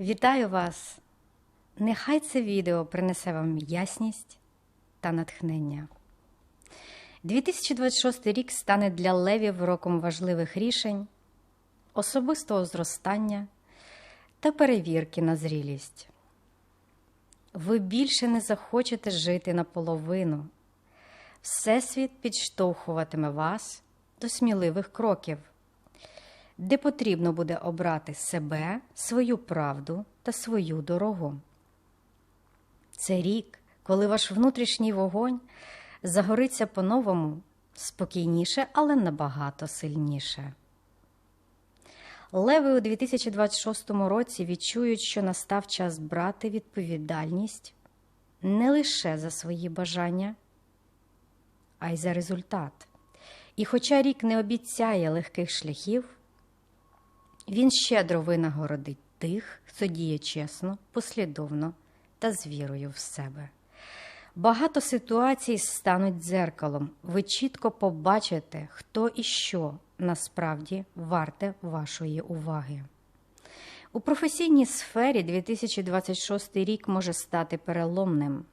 Вітаю вас! Нехай це відео принесе вам ясність та натхнення. 2026 рік стане для левів роком важливих рішень, особистого зростання та перевірки на зрілість. Ви більше не захочете жити наполовину. Всесвіт підштовхуватиме вас до сміливих кроків, де потрібно буде обрати себе, свою правду та свою дорогу. Це рік, коли ваш внутрішній вогонь загориться по-новому, спокійніше, але набагато сильніше. Леви у 2026 році відчують, що настав час брати відповідальність не лише за свої бажання, а й за результат. І хоча рік не обіцяє легких шляхів, він щедро винагородить тих, хто діє чесно, послідовно та з вірою в себе. Багато ситуацій стануть дзеркалом. Ви чітко побачите, хто і що насправді варте вашої уваги. У професійній сфері 2026 рік може стати переломним.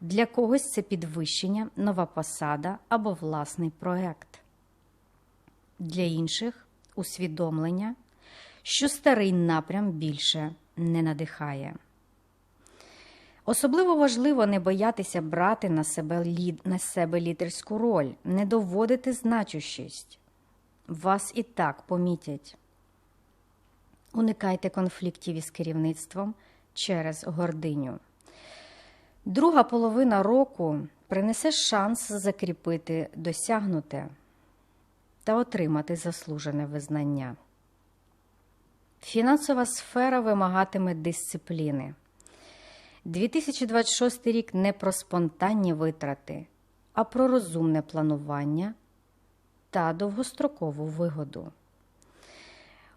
Для когось це підвищення, нова посада або власний проект. Для інших усвідомлення, що старий напрям більше не надихає. Особливо важливо не боятися брати на себе, лід, на себе лідерську роль, не доводити значущість. Вас і так помітять. Уникайте конфліктів із керівництвом через гординю. Друга половина року принесе шанс закріпити досягнуте та отримати заслужене визнання. Фінансова сфера вимагатиме дисципліни. 2026 рік не про спонтанні витрати, а про розумне планування та довгострокову вигоду.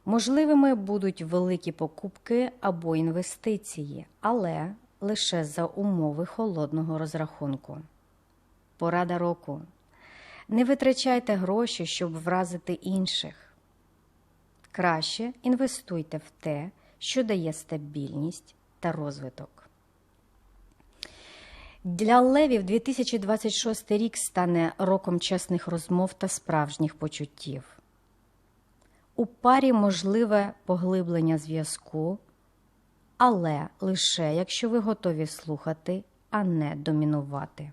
Можливими будуть великі покупки або інвестиції, але лише за умови холодного розрахунку. Порада року. Не витрачайте гроші, щоб вразити інших. Краще інвестуйте в те, що дає стабільність та розвиток. Для левів 2026 рік стане роком чесних розмов та справжніх почуттів. У парі можливе поглиблення зв'язку, але лише якщо ви готові слухати, а не домінувати.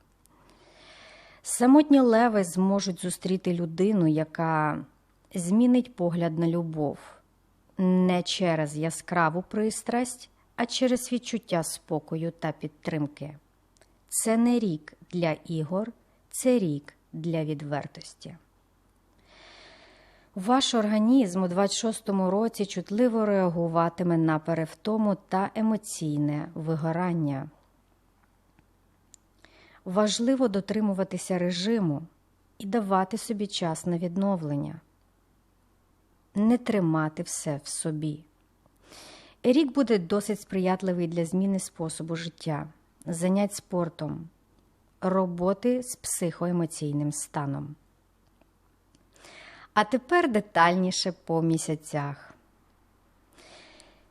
Самотні леви зможуть зустріти людину, яка змінить погляд на любов не через яскраву пристрасть, а через відчуття спокою та підтримки. Це не рік для ігор, це рік для відвертості. Ваш організм у 26-му році чутливо реагуватиме на перевтому та емоційне вигорання. Важливо дотримуватися режиму і давати собі час на відновлення, не тримати все в собі. Рік буде досить сприятливий для зміни способу життя, занять спортом, роботи з психоемоційним станом. А тепер детальніше по місяцях.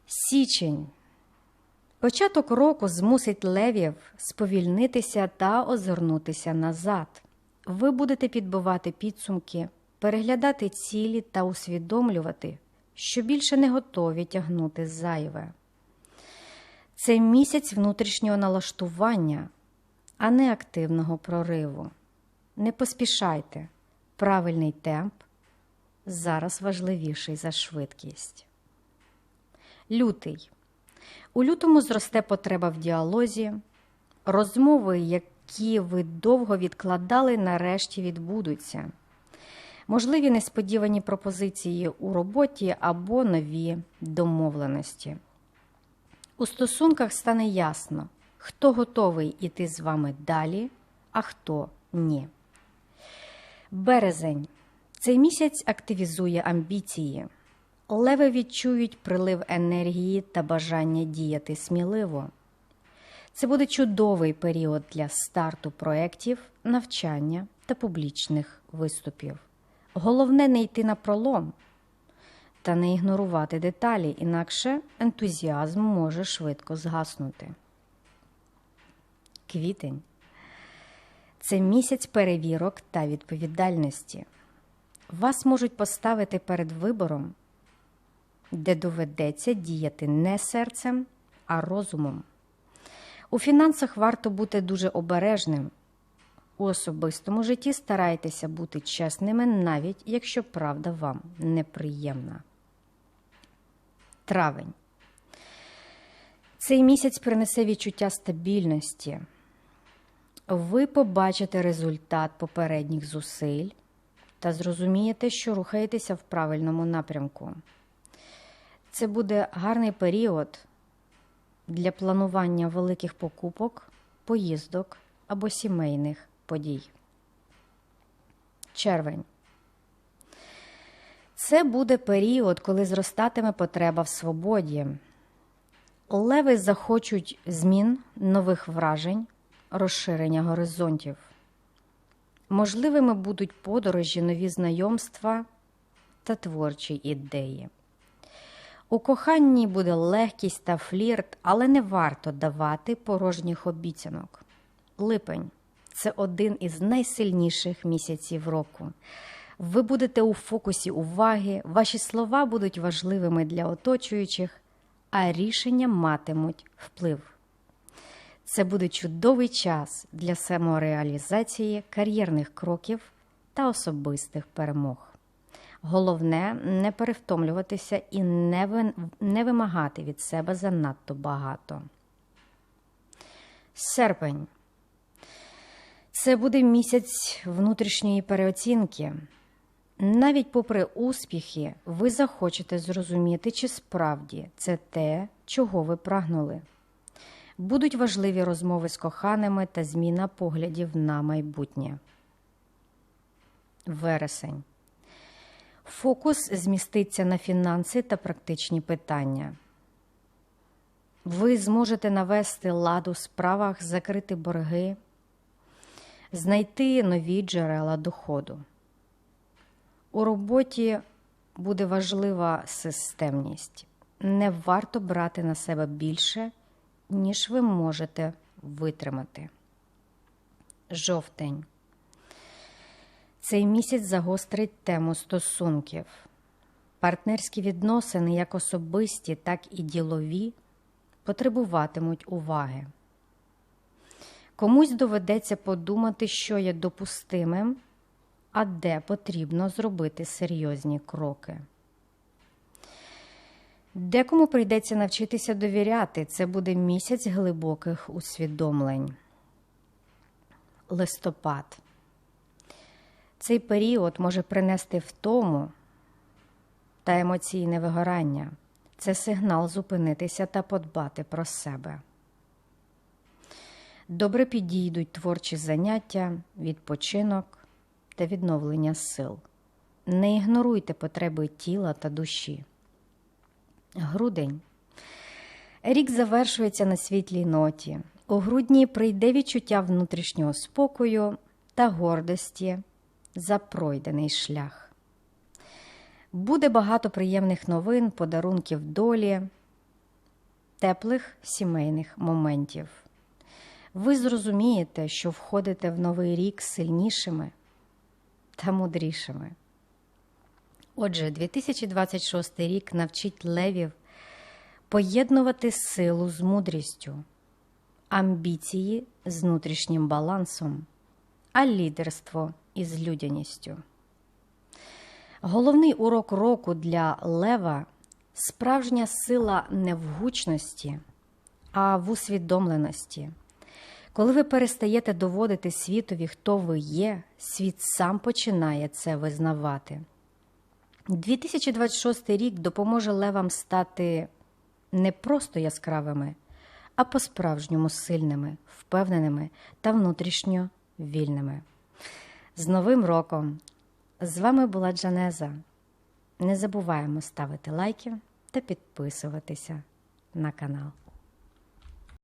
Січень. Початок року змусить левів сповільнитися та озирнутися назад. Ви будете підбивати підсумки, переглядати цілі та усвідомлювати, що більше не готові тягнути зайве. Це місяць внутрішнього налаштування, а не активного прориву. Не поспішайте, правильний темп зараз важливіший за швидкість. Лютий. У лютому зросте потреба в діалозі. Розмови, які ви довго відкладали, нарешті відбудуться. Можливі несподівані пропозиції у роботі або нові домовленості. У стосунках стане ясно, хто готовий іти з вами далі, а хто ні. Березень. Цей місяць активізує амбіції. Леви відчують прилив енергії та бажання діяти сміливо. Це буде чудовий період для старту проєктів, навчання та публічних виступів. Головне не йти на пролом. та не ігнорувати деталі, інакше ентузіазм може швидко згаснути. Квітень це місяць перевірок та відповідальності. Вас можуть поставити перед вибором, де доведеться діяти не серцем, а розумом. У фінансах варто бути дуже обережним. У особистому житті старайтеся бути чесними, навіть якщо правда вам неприємна. Травень. Цей місяць принесе відчуття стабільності. Ви побачите результат попередніх зусиль та зрозумієте, що рухаєтеся в правильному напрямку. Це буде гарний період для планування великих покупок, поїздок або сімейних подій. Червень. Це буде період, коли зростатиме потреба в свободі. Леви захочуть змін, нових вражень, розширення горизонтів. Можливими будуть подорожі, нові знайомства та творчі ідеї. У коханні буде легкість та флірт, але не варто давати порожніх обіцянок. Липень це один із найсильніших місяців року. Ви будете у фокусі уваги, ваші слова будуть важливими для оточуючих, а рішення матимуть вплив. Це буде чудовий час для самореалізації кар'єрних кроків та особистих перемог. Головне не перевтомлюватися і не, не вимагати від себе занадто багато. Серпень. Це буде місяць внутрішньої переоцінки. Навіть попри успіхи, ви захочете зрозуміти, чи справді це те, чого ви прагнули. Будуть важливі розмови з коханими та зміна поглядів на майбутнє. Вересень. Фокус зміститься на фінанси та практичні питання. Ви зможете навести лад у справах, закрити борги, знайти нові джерела доходу. У роботі буде важлива системність. Не варто брати на себе більше, ніж ви можете витримати. Жовтень. Цей місяць загострить тему стосунків. Партнерські відносини, як особисті, так і ділові, потребуватимуть уваги. Комусь доведеться подумати, що є допустимим, а де потрібно зробити серйозні кроки. Декому прийдеться навчитися довіряти. Це буде місяць глибоких усвідомлень. Листопад. Цей період може принести втому та емоційне вигорання. Це сигнал зупинитися та подбати про себе. Добре підійдуть творчі заняття, відпочинок та відновлення сил. Не ігноруйте потреби тіла та душі. Грудень. Рік завершується на світлій ноті. У грудні прийде відчуття внутрішнього спокою та гордості за пройдений шлях. Буде багато приємних новин, подарунків долі, теплих сімейних моментів. Ви зрозумієте, що входите в новий рік сильнішими та мудрішими. Отже, 2026 рік навчить левів поєднувати силу з мудрістю, амбіції з внутрішнім балансом, а лідерство із людяністю. Головний урок року для лева справжня сила не в гучності, а в усвідомленості. Коли ви перестаєте доводити світові, хто ви є, світ сам починає це визнавати. 2026 рік допоможе левам стати не просто яскравими, а по-справжньому сильними, впевненими та внутрішньо вільними. З Новим роком! З вами була Джанеза. Не забуваємо ставити лайки та підписуватися на канал.